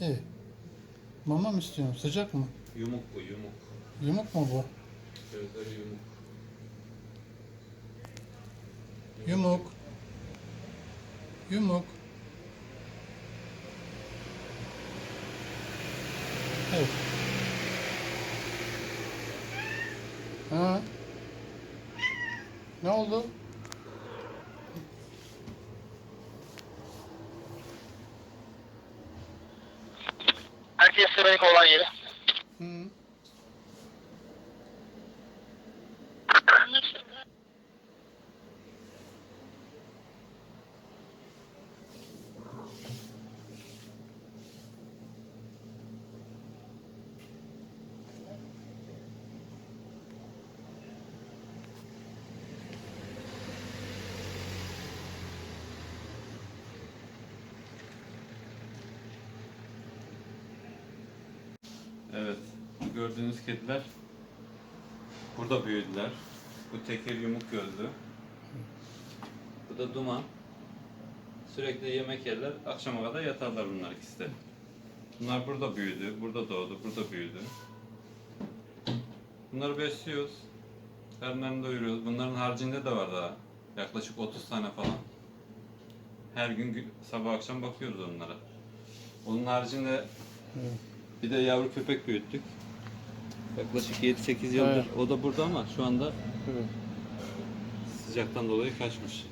İyi. Mama mı istiyorsun? Sıcak mı? Yumuk bu yumuk. Yumuk mu bu? Gözleri yumuk. Yumuk. Yumuk. Evet. Ha. Ne oldu? Herkes sırayı olan yeri. Evet. Gördüğünüz kediler burada büyüdüler. Bu teker yumuk gözlü. Bu da duman. Sürekli yemek yerler. Akşama kadar yatarlar bunlar ikisi de. Bunlar burada büyüdü, burada doğdu, burada büyüdü. Bunları besliyoruz. Karnlarını doyuruyoruz. Bunların haricinde de var daha. Yaklaşık 30 tane falan. Her gün gü- sabah akşam bakıyoruz onlara. Onun haricinde. Bir de yavru köpek büyüttük. Yaklaşık 7-8 yıldır. Evet. O da burada ama şu anda Evet. sıcaktan dolayı kaçmış.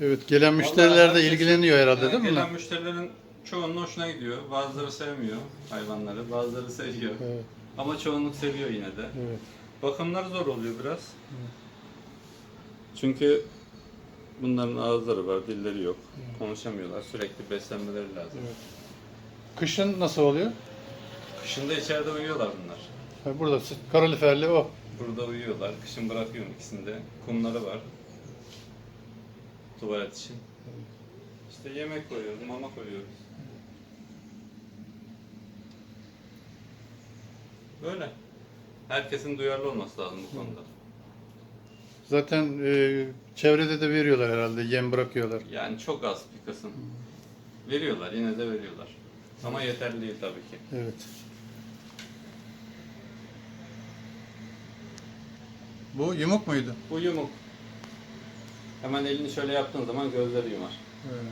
Evet, gelen müşteriler de ilgileniyor herhalde e, değil mi? Gelen müşterilerin çoğunun hoşuna gidiyor. Bazıları sevmiyor hayvanları, bazıları seviyor. Evet, Ama çoğunluk seviyor yine de. evet. Bakımları zor oluyor biraz. Çünkü bunların ağızları var, dilleri yok. Konuşamıyorlar. Sürekli beslenmeleri lazım. Evet. Kışın nasıl oluyor? Kışında içeride uyuyorlar bunlar. Ha, burada sı- kaloriferli o. Burada uyuyorlar. Kışın bırakıyorum ikisinde. Kumları var. Tuvalet için. İşte yemek koyuyoruz, mama koyuyoruz. Böyle. Herkesin duyarlı olması lazım bu konuda. Zaten e, çevrede de veriyorlar herhalde, yem bırakıyorlar. Yani çok az bir kısım. Veriyorlar, yine de veriyorlar. Ama yeterli değil tabii ki. Evet. Bu yumuk muydu? Bu yumuk. Hemen elini şöyle yaptığın zaman gözleri yumar. Evet.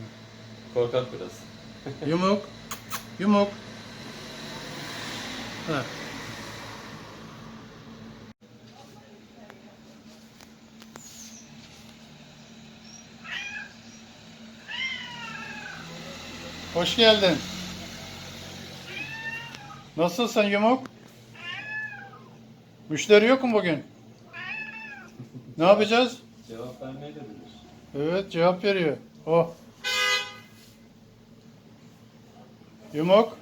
Korkak biraz. Yumuk. Yumuk. Ha. Hoş geldin. Nasılsın Yumuk? Müşteri yok mu bugün? Ne yapacağız? Cevap vermeyi de bilir. Evet cevap veriyor. Oh. Yumuk.